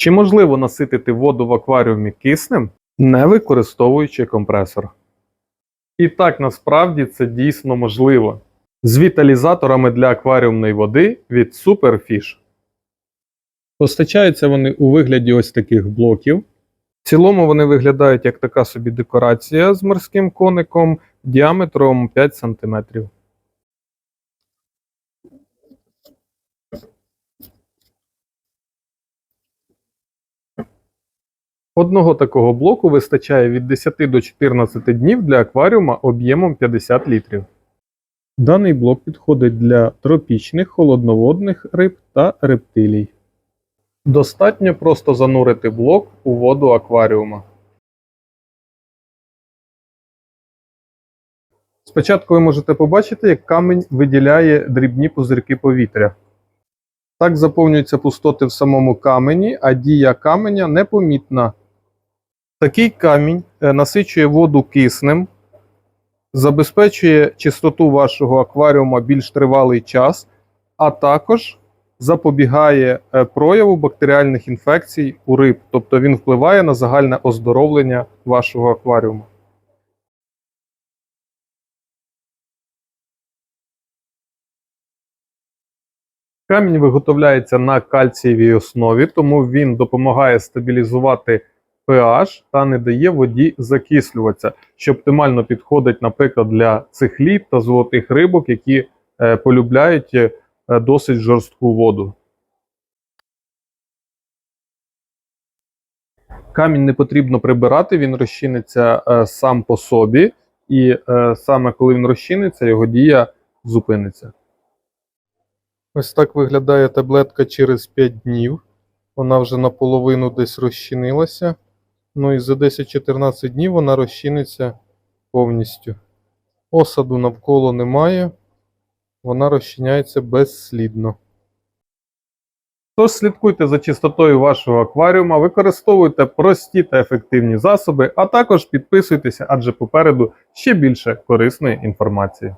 Чи можливо наситити воду в акваріумі киснем, не використовуючи компресор? І так насправді це дійсно можливо. З віталізаторами для акваріумної води від Superfish. Постачаються вони у вигляді ось таких блоків. В цілому вони виглядають як така собі декорація з морським коником діаметром 5 см. Одного такого блоку вистачає від 10 до 14 днів для акваріума об'ємом 50 літрів. Даний блок підходить для тропічних холодноводних риб та рептилій. Достатньо просто занурити блок у воду акваріума. Спочатку ви можете побачити, як камінь виділяє дрібні пузирки повітря. Так заповнюються пустоти в самому камені, а дія каменя непомітна. Такий камінь е, насичує воду киснем, забезпечує чистоту вашого акваріума більш тривалий час, а також запобігає е, прояву бактеріальних інфекцій у риб, тобто він впливає на загальне оздоровлення вашого акваріуму. Камінь виготовляється на кальцієвій основі, тому він допомагає стабілізувати pH та не дає воді закислюватися, що оптимально підходить, наприклад, для цихліт та золотих рибок, які е, полюбляють е, досить жорстку воду. Камінь не потрібно прибирати, він розчиниться е, сам по собі, і саме коли він розчиниться, його дія зупиниться. Ось так виглядає таблетка через 5 днів. Вона вже наполовину десь розчинилася. Ну і за 10-14 днів вона розчиниться повністю. Осаду навколо немає, вона розчиняється безслідно. Тож слідкуйте за чистотою вашого акваріума, використовуйте прості та ефективні засоби, а також підписуйтеся, адже попереду ще більше корисної інформації.